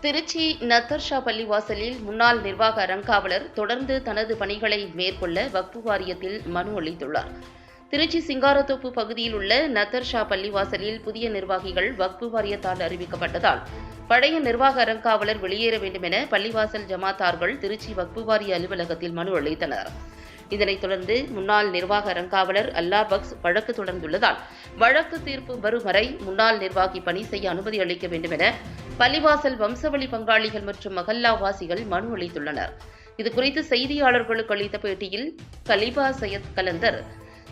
திருச்சி நத்தர்ஷா பள்ளிவாசலில் முன்னாள் நிர்வாக அறங்காவலர் தொடர்ந்து தனது பணிகளை மேற்கொள்ள வக்பு வாரியத்தில் மனு அளித்துள்ளார். திருச்சி சிங்காரத்தோப்பு பகுதியில் உள்ள நத்தர்ஷா பள்ளிவாசலில் புதிய நிர்வாகிகள் வக்பு வாரியத்தால் அறிவிக்கப்பட்டதால் பழைய நிர்வாக அறங்காவலர் வெளியேற வேண்டும் என பள்ளிவாசல் ஜமாத்தார்கள் திருச்சி வக்பு வாரிய அலுவலகத்தில் மனு அளித்தனர். இதனைத் தொடர்ந்து முன்னாள் நிர்வாக அறங்காவலர் அல்லா பக்ஸ் வழக்கு தொடர்ந்துள்ளதால் வழக்கு தீர்ப்பு வரும் வரை முன்னாள் நிர்வாகி பணி செய்ய அனுமதி அளிக்க வேண்டும் என பள்ளிவாசல் வம்சவழி பங்காளிகள் மற்றும் மகல்லாவாசிகள் மனு அளித்துள்ளனர். இதுகுறித்து செய்தியாளர்களுக்கு அளித்த பேட்டியில் கலிபா சையத் கலந்தர்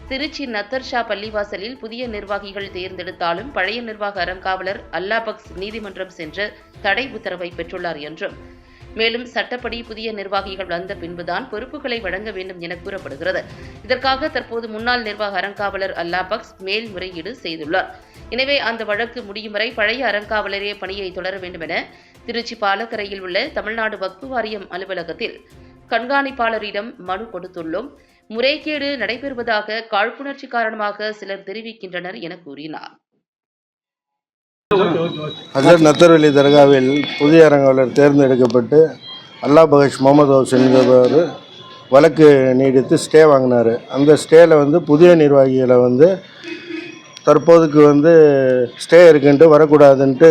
திருச்சி நத்தர்ஷா பள்ளிவாசலில் புதிய நிர்வாகிகள் தேர்ந்தெடுத்தாலும் பழைய நிர்வாக அறங்காவலர் அல்லாபக்ஸ் நீதிமன்றம் சென்று தடை உத்தரவை பெற்றுள்ளார் என்றும் மேலும் சட்டப்படி புதிய நிர்வாகிகள் வந்த பின்புதான் பொறுப்புகளை வழங்க வேண்டும் என கூறப்படுகிறது. இதற்காக தற்போது முன்னாள் நிர்வாக அறங்காவலர் அல்லாபக்ஸ் மேல்முறையீடு செய்துள்ளார். எனவே அந்த வழக்கு முடியும் வரை பழைய அறங்காவலரே பணியை தொடர வேண்டும் என திருச்சி பாலக்கரையில் உள்ள தமிழ்நாடு வக்பு வாரியம் அலுவலகத்தில் கண்காணிப்பாளரிடம் மனு கொடுத்துள்ளோம். முறைகேடு நடைபெறுவதாக காழ்ப்புணர்ச்சி காரணமாக சிலர் தெரிவிக்கின்றனர் என கூறினார். ஹசரத் நத்தர்வெளி தர்காவில் புதிய அரங்காவலர் தேர்ந்தெடுக்கப்பட்டு அல்லா பகஷ் முகமது ஹவுஸ் என்பவர் வழக்கு நீடித்து ஸ்டே வாங்கினார். அந்த ஸ்டேயில் வந்து புதிய நிர்வாகிகளை வந்து தற்போதுக்கு வந்து ஸ்டே இருக்குன்ட்டு வரக்கூடாதுன்ட்டு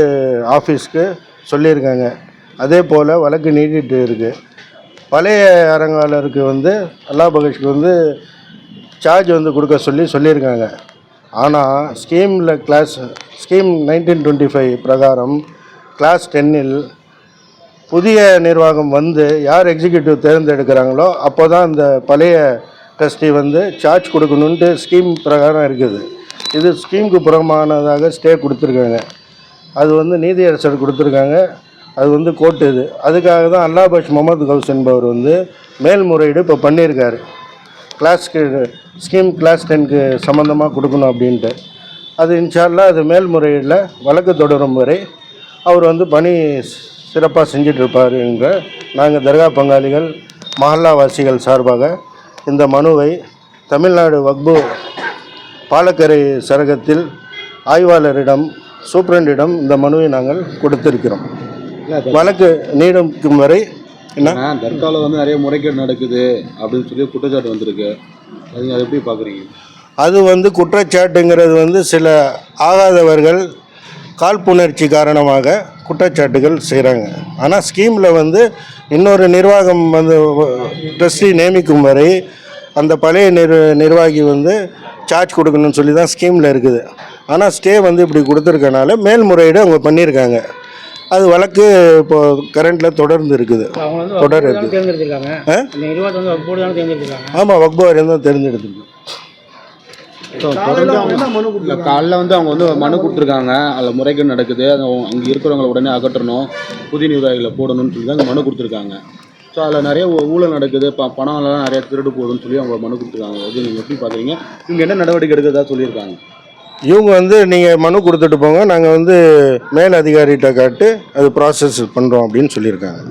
ஆஃபீஸ்க்கு சொல்லியிருக்காங்க. அதே போல் வழக்கு நீடிட்டு இருக்குது பழைய அரங்காளருக்கு வந்து அல்லா பகஷ்க்கு வந்து சார்ஜ் வந்து கொடுக்க சொல்லி சொல்லியிருக்காங்க. ஆனால் ஸ்கீமில் class scheme nineteen twenty five பிரகாரம் கிளாஸ் டென்னில் புதிய நிர்வாகம் வந்து யார் எக்ஸிக்யூட்டிவ் தேர்ந்தெடுக்கிறாங்களோ அப்போ தான் அந்த பழைய ட்ரஸ்டி வந்து சார்ஜ் கொடுக்கணுன்ட்டு ஸ்கீம் பிரகாரம் இருக்குது. இது ஸ்கீமுக்கு புறமானதாக ஸ்டே கொடுத்துருக்காங்க. அது வந்து நீதியரசர் கொடுத்துருக்காங்க. அது வந்து கோர்ட் இது. அதுக்காக தான் அல்லாபாஷ் முகமது கவுஸ் என்பவர் வந்து மேல்முறையீடு இப்போ பண்ணியிருக்காரு. கிளாஸ்க்கு ஸ்கீம் கிளாஸ் டென்க்கு சம்மந்தமாக கொடுக்கணும் அப்படின்ட்டு. அது இன்ஷால்லா அது மேல்முறையில் வழக்கு தொடரும் வரை அவர் வந்து பணி சிறப்பாக செஞ்சிட்ருப்பார் என்ற நாங்கள் தர்கா பங்காளிகள் மஹல்லாவாசிகள் சார்பாக இந்த மனுவை தமிழ்நாடு வக்பு பாலக்கரை சரகத்தில் ஆய்வாளரிடம் சூப்ரண்டிடம் இந்த மனுவை நாங்கள் கொடுத்திருக்கிறோம். வழக்கு நீடிக்கும் வரை என்ன? தர்காவில் வந்து நிறைய முறைகேடு நடக்குது அப்படின்னு சொல்லி குற்றச்சாட்டு வந்திருக்கு. அது அதை எப்படி பார்க்குறீங்க அது வந்து குற்றச்சாட்டுங்கிறது வந்து சில ஆகாதவர்கள் காழ்ப்புணர்ச்சி காரணமாக குற்றச்சாட்டுகள் செய்கிறாங்க ஆனால் ஸ்கீமில் வந்து இன்னொரு நிர்வாகம் வந்து ட்ரஸ்டி நியமிக்கும் வரை அந்த பழைய நிர் நிர்வாகி வந்து சார்ஜ் கொடுக்கணும்னு சொல்லி தான் ஸ்கீமில் இருக்குது. ஆனால் ஸ்டே வந்து இப்படி கொடுத்துருக்கனால மேல்முறையீடு அவங்க பண்ணியிருக்காங்க. அது வழக்கு இப்போ கரண்ட்டில் தொடர்ந்து இருக்குது. தொடர் வகுப்பு இருக்கு. தானே தேர்ந்தெடுத்திருக்காங்க. ஆ? இந்த நிர்வாகத்தை வந்து வகுப்போடு தானே தேர்ந்தெடுத்திருக்காங்க. ஆமாம் வக்பவாரியம் தான் தேர்ந்தெடுத்துருக்கு. காலைல வந்து அவங்க வந்து மனு கொடுத்துருக்காங்க. அதில் முறைகேடு நடக்குது. அங்கே இருக்கிறவங்கள உடனே அகற்றணும். புதிய நிர்வாகிகளை போடணும்னு சொல்லி தான் மனு கொடுத்துருக்காங்க. ஸோ அதில் நிறைய ஊ- ஊழல் நடக்குது. ப பணம் எல்லாம் நிறைய திருடு போகுதுன்னு சொல்லி அவங்க மனு கொடுத்துருக்காங்க. அது நீங்கள் எப்படி பார்க்குறீங்க இவங்க என்ன நடவடிக்கை எடுக்கிறதா சொல்லியிருக்காங்க. இவங்க வந்து நீங்கள் மனு கொடுத்துட்டு போங்க. நாங்கள் வந்து மேல் அதிகாரிகிட்ட காட்டு அது ப்ராசஸ் பண்ணுறோம் அப்படின்னு சொல்லியிருக்காங்க.